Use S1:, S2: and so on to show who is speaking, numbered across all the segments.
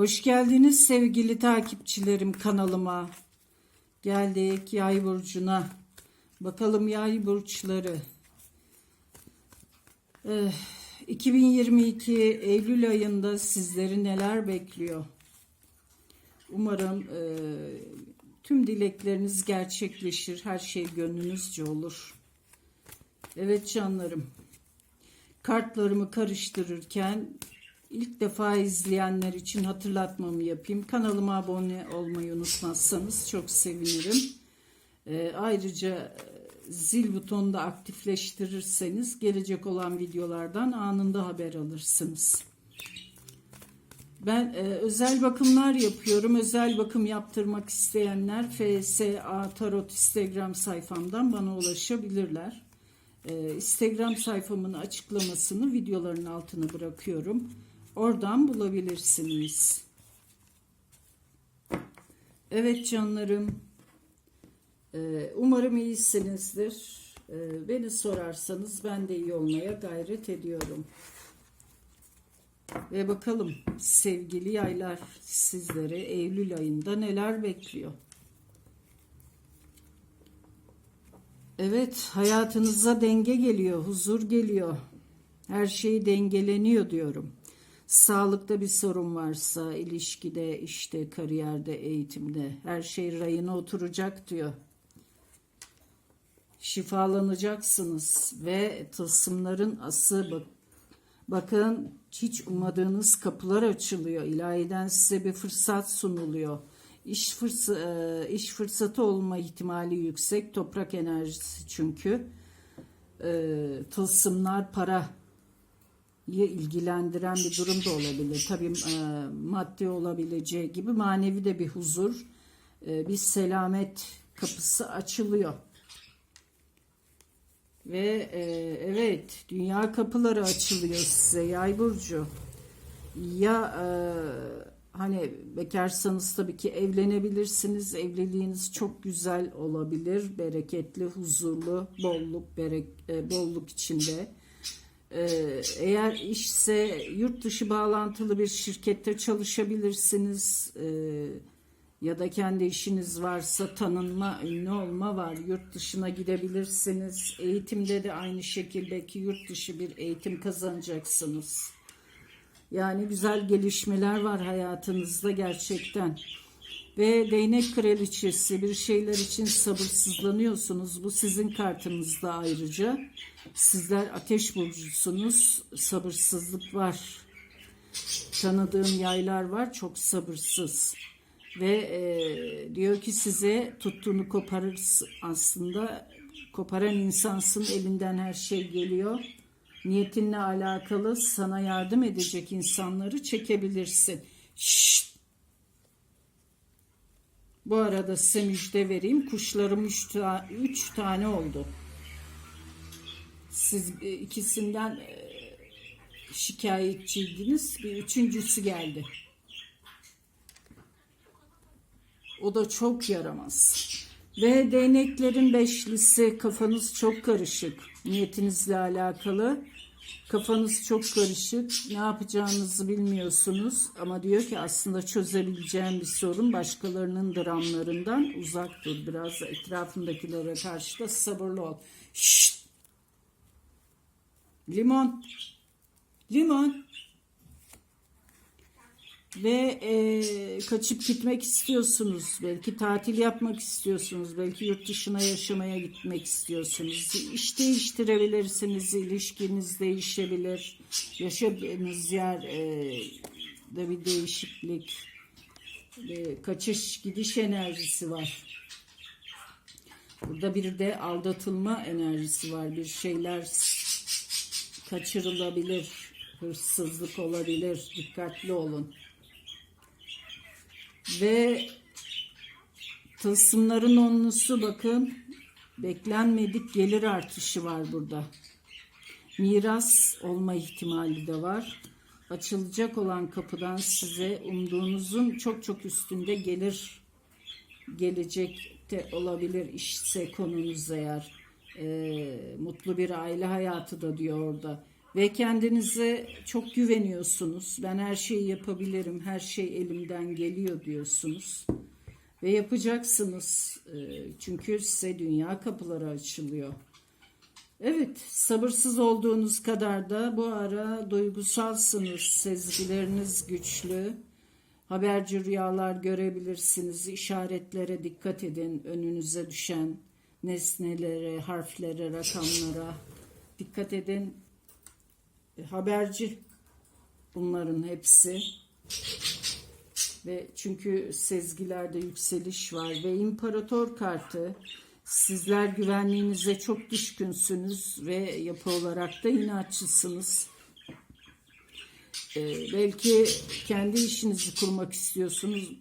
S1: Hoş geldiniz sevgili takipçilerim kanalıma. Geldik yay burcuna. Bakalım yay burçları. Eh, 2022 Eylül ayında sizleri neler bekliyor? Umarım eh, tüm dilekleriniz gerçekleşir. Her şey gönlünüzce olur. Evet canlarım. Kartlarımı karıştırırken ilk defa izleyenler için hatırlatmamı yapayım. Kanalıma abone olmayı unutmazsanız çok sevinirim. Ee, ayrıca e, zil butonunu da aktifleştirirseniz gelecek olan videolardan anında haber alırsınız. Ben e, özel bakımlar yapıyorum. Özel bakım yaptırmak isteyenler FSA Tarot Instagram sayfamdan bana ulaşabilirler. E, Instagram sayfamın açıklamasını videoların altına bırakıyorum. Oradan bulabilirsiniz. Evet canlarım. e, Umarım iyisinizdir. E, Beni sorarsanız ben de iyi olmaya gayret ediyorum. Ve bakalım sevgili yaylar sizlere Eylül ayında neler bekliyor? Evet hayatınıza denge geliyor, huzur geliyor. Her şey dengeleniyor diyorum. Sağlıkta bir sorun varsa, ilişkide, işte, kariyerde, eğitimde her şey rayına oturacak diyor. Şifalanacaksınız ve tılsımların ası bak Bakın hiç ummadığınız kapılar açılıyor. İlahiden size bir fırsat sunuluyor. İş, fırsa, e, iş fırsatı olma ihtimali yüksek. Toprak enerjisi çünkü. E, tılsımlar para ilgilendiren bir durum da olabilir. Tabii e, maddi olabileceği gibi manevi de bir huzur, e, bir selamet kapısı açılıyor. Ve e, evet dünya kapıları açılıyor size yay burcu. Ya hani bekarsanız tabii ki evlenebilirsiniz. Evliliğiniz çok güzel olabilir. Bereketli, huzurlu, bolluk, berek, e, bolluk içinde. E, eğer işse yurt dışı bağlantılı bir şirkette çalışabilirsiniz. E, ya da kendi işiniz varsa tanınma, ünlü olma var. Yurt dışına gidebilirsiniz. Eğitimde de aynı şekilde belki yurt dışı bir eğitim kazanacaksınız. Yani güzel gelişmeler var hayatınızda gerçekten. Ve değnek kraliçesi bir şeyler için sabırsızlanıyorsunuz. Bu sizin kartınızda ayrıca. Sizler ateş burcusunuz. Sabırsızlık var. Tanıdığım yaylar var çok sabırsız ve e, diyor ki size tuttuğunu koparır aslında koparan insansın elinden her şey geliyor niyetinle alakalı sana yardım edecek insanları çekebilirsin Şşt! Bu arada size müjde vereyim kuşlarım üç, ta üç tane oldu siz e, ikisinden e, şikayetçiydiniz bir üçüncüsü geldi O da çok yaramaz. Ve değneklerin beşlisi kafanız çok karışık. Niyetinizle alakalı. Kafanız çok karışık. Ne yapacağınızı bilmiyorsunuz. Ama diyor ki aslında çözebileceğim bir sorun başkalarının dramlarından uzak dur. Biraz etrafındakilere karşı da sabırlı ol. Şşt! Limon. Limon ve e, kaçıp gitmek istiyorsunuz. Belki tatil yapmak istiyorsunuz. Belki yurt dışına yaşamaya gitmek istiyorsunuz. İş değiştirebilirsiniz. ilişkiniz değişebilir. Yaşadığınız yer e, de bir değişiklik. E, kaçış gidiş enerjisi var. Burada bir de aldatılma enerjisi var. Bir şeyler kaçırılabilir. Hırsızlık olabilir. Dikkatli olun. Ve tılsımların onlusu bakın beklenmedik gelir artışı var burada. Miras olma ihtimali de var. Açılacak olan kapıdan size umduğunuzun çok çok üstünde gelir gelecekte olabilir işse konunuz eğer. E, mutlu bir aile hayatı da diyor orada. Ve kendinize çok güveniyorsunuz. Ben her şeyi yapabilirim, her şey elimden geliyor diyorsunuz. Ve yapacaksınız. Ee, Çünkü size dünya kapıları açılıyor. Evet, sabırsız olduğunuz kadar da bu ara duygusalsınız, sezgileriniz güçlü. Haberci rüyalar görebilirsiniz, işaretlere dikkat edin, önünüze düşen nesnelere, harflere, rakamlara dikkat edin. E, Haberci bunların hepsi. Ve çünkü sezgilerde yükseliş var ve imparator kartı sizler güvenliğinize çok düşkünsünüz ve yapı olarak da inatçısınız. Ee, belki kendi işinizi kurmak istiyorsunuz.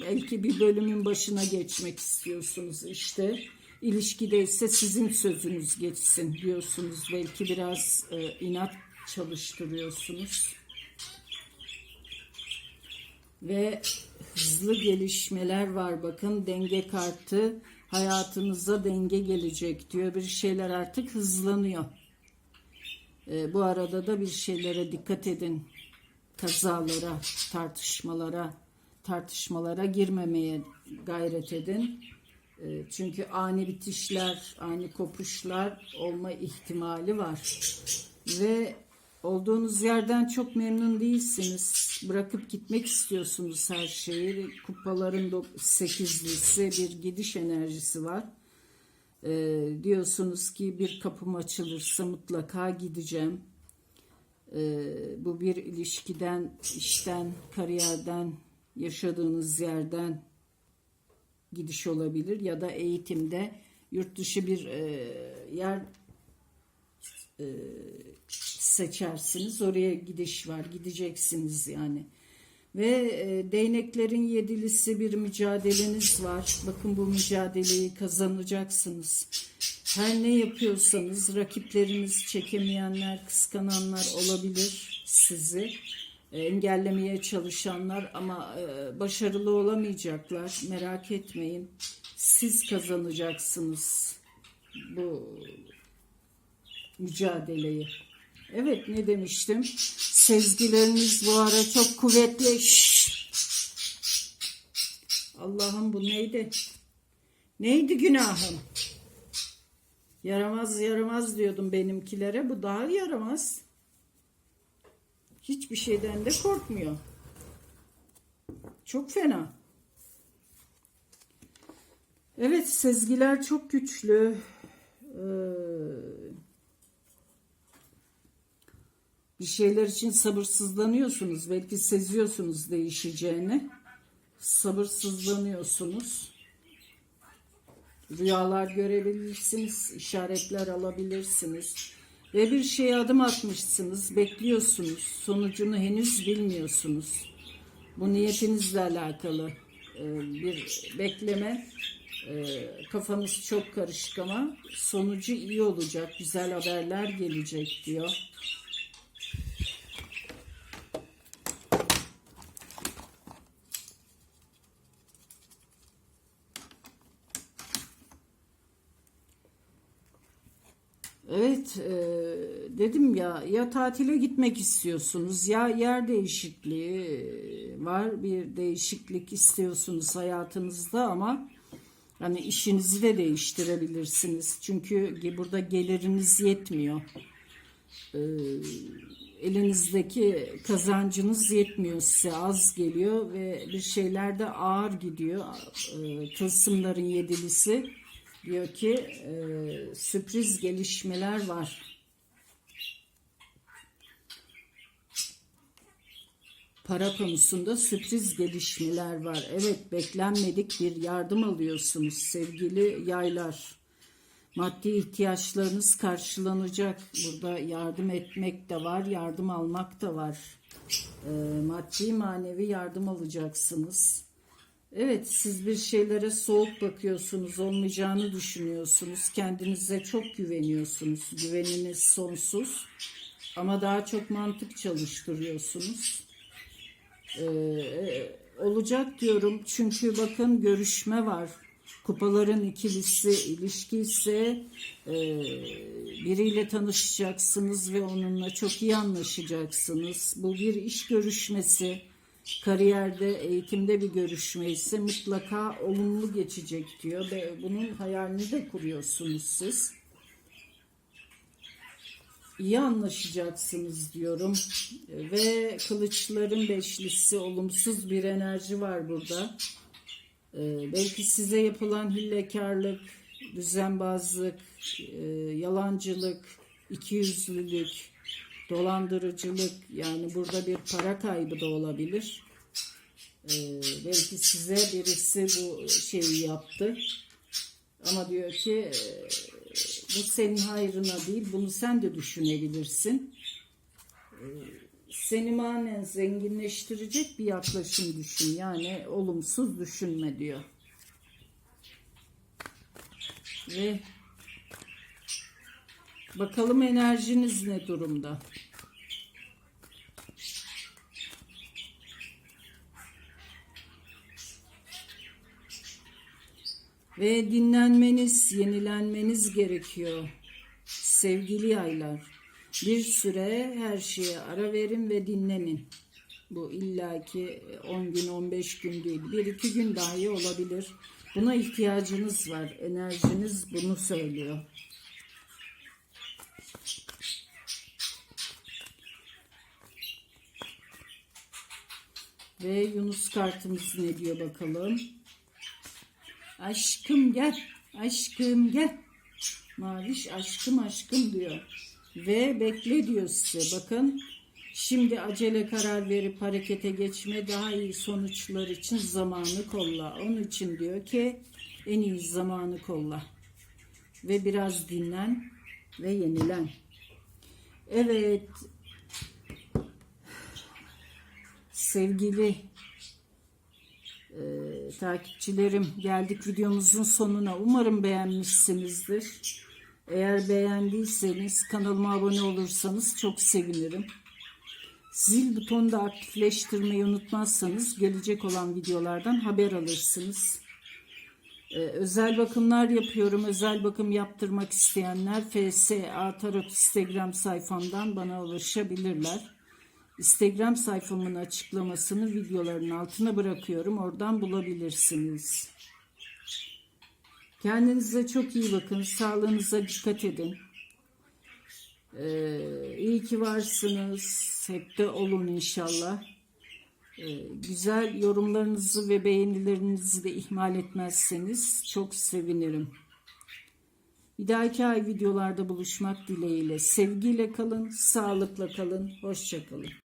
S1: Belki bir bölümün başına geçmek istiyorsunuz işte. İlişkide ise sizin sözünüz geçsin diyorsunuz. Belki biraz e, inat çalıştırıyorsunuz ve hızlı gelişmeler var. Bakın denge kartı hayatınıza denge gelecek diyor. Bir şeyler artık hızlanıyor. Ee, bu arada da bir şeylere dikkat edin. Kazalara, tartışmalara, tartışmalara girmemeye gayret edin. Ee, çünkü ani bitişler, ani kopuşlar olma ihtimali var. Ve olduğunuz yerden çok memnun değilsiniz. Bırakıp gitmek istiyorsunuz her şeyi. Kupaların sekizlisi bir gidiş enerjisi var. Ee, diyorsunuz ki bir kapım açılırsa mutlaka gideceğim. Ee, bu bir ilişkiden, işten, kariyerden, yaşadığınız yerden gidiş olabilir ya da eğitimde yurt dışı bir e, yer e, seçersiniz. Oraya gidiş var. Gideceksiniz yani. Ve e, değneklerin yedilisi bir mücadeleniz var. Bakın bu mücadeleyi kazanacaksınız. Her ne yapıyorsanız rakipleriniz, çekemeyenler, kıskananlar olabilir sizi. E, engellemeye çalışanlar ama e, başarılı olamayacaklar. Merak etmeyin. Siz kazanacaksınız bu mücadeleyi. Evet ne demiştim? Sezgileriniz bu ara çok kuvvetli. Allah'ım bu neydi? Neydi günahım? Yaramaz yaramaz diyordum benimkilere. Bu daha yaramaz. Hiçbir şeyden de korkmuyor. Çok fena. Evet sezgiler çok güçlü. Ee, bir şeyler için sabırsızlanıyorsunuz. Belki seziyorsunuz değişeceğini. Sabırsızlanıyorsunuz. Rüyalar görebilirsiniz, işaretler alabilirsiniz. Ve bir şeye adım atmışsınız, bekliyorsunuz. Sonucunu henüz bilmiyorsunuz. Bu niyetinizle alakalı e, bir bekleme. E, Kafanız çok karışık ama sonucu iyi olacak, güzel haberler gelecek diyor. Evet, e, dedim ya ya tatile gitmek istiyorsunuz ya yer değişikliği var bir değişiklik istiyorsunuz hayatınızda ama hani işinizi de değiştirebilirsiniz çünkü burada geliriniz yetmiyor. E, elinizdeki kazancınız yetmiyor size az geliyor ve bir şeyler de ağır gidiyor. E, tılsımların yedilisi diyor ki e, sürpriz gelişmeler var. Para konusunda sürpriz gelişmeler var. Evet beklenmedik bir yardım alıyorsunuz sevgili yaylar. Maddi ihtiyaçlarınız karşılanacak. Burada yardım etmek de var, yardım almak da var. E, maddi manevi yardım alacaksınız. Evet siz bir şeylere soğuk bakıyorsunuz, olmayacağını düşünüyorsunuz. Kendinize çok güveniyorsunuz. Güveniniz sonsuz. Ama daha çok mantık çalıştırıyorsunuz. Ee, olacak diyorum çünkü bakın görüşme var. Kupaların ikilisi ilişki ise e, biriyle tanışacaksınız ve onunla çok iyi anlaşacaksınız. Bu bir iş görüşmesi, kariyerde, eğitimde bir görüşme ise mutlaka olumlu geçecek diyor ve bunun hayalini de kuruyorsunuz siz. İyi anlaşacaksınız diyorum ve kılıçların beşlisi olumsuz bir enerji var burada. Ee, belki size yapılan hillekarlık, düzenbazlık, e, yalancılık, ikiyüzlülük, dolandırıcılık yani burada bir para kaybı da olabilir. Ee, belki size birisi bu şeyi yaptı. Ama diyor ki e, bu senin hayrına değil bunu sen de düşünebilirsin. Ee, seni manen zenginleştirecek bir yaklaşım düşün. Yani olumsuz düşünme diyor. Ve bakalım enerjiniz ne durumda? Ve dinlenmeniz, yenilenmeniz gerekiyor. Sevgili yaylar, bir süre her şeye ara verin ve dinlenin. Bu illaki 10 gün, 15 gün değil. Bir iki gün dahi olabilir. Buna ihtiyacınız var. Enerjiniz bunu söylüyor. Ve Yunus kartımız ne diyor bakalım. Aşkım gel, aşkım gel. Maviş aşkım aşkım diyor. Ve bekle diyor size. Bakın şimdi acele karar verip harekete geçme daha iyi sonuçlar için zamanı kolla. Onun için diyor ki en iyi zamanı kolla. Ve biraz dinlen ve yenilen. Evet. Sevgili e, takipçilerim geldik videomuzun sonuna. Umarım beğenmişsinizdir. Eğer beğendiyseniz kanalıma abone olursanız çok sevinirim. Zil butonunu da aktifleştirmeyi unutmazsanız gelecek olan videolardan haber alırsınız. Ee, özel bakımlar yapıyorum. Özel bakım yaptırmak isteyenler FSA Tarot Instagram sayfamdan bana ulaşabilirler. Instagram sayfamın açıklamasını videoların altına bırakıyorum. Oradan bulabilirsiniz. Kendinize çok iyi bakın. Sağlığınıza dikkat edin. Ee, iyi ki varsınız. Hep de olun inşallah. Ee, güzel yorumlarınızı ve beğenilerinizi de ihmal etmezseniz çok sevinirim. Bir dahaki ay videolarda buluşmak dileğiyle. Sevgiyle kalın, sağlıkla kalın, hoşça kalın.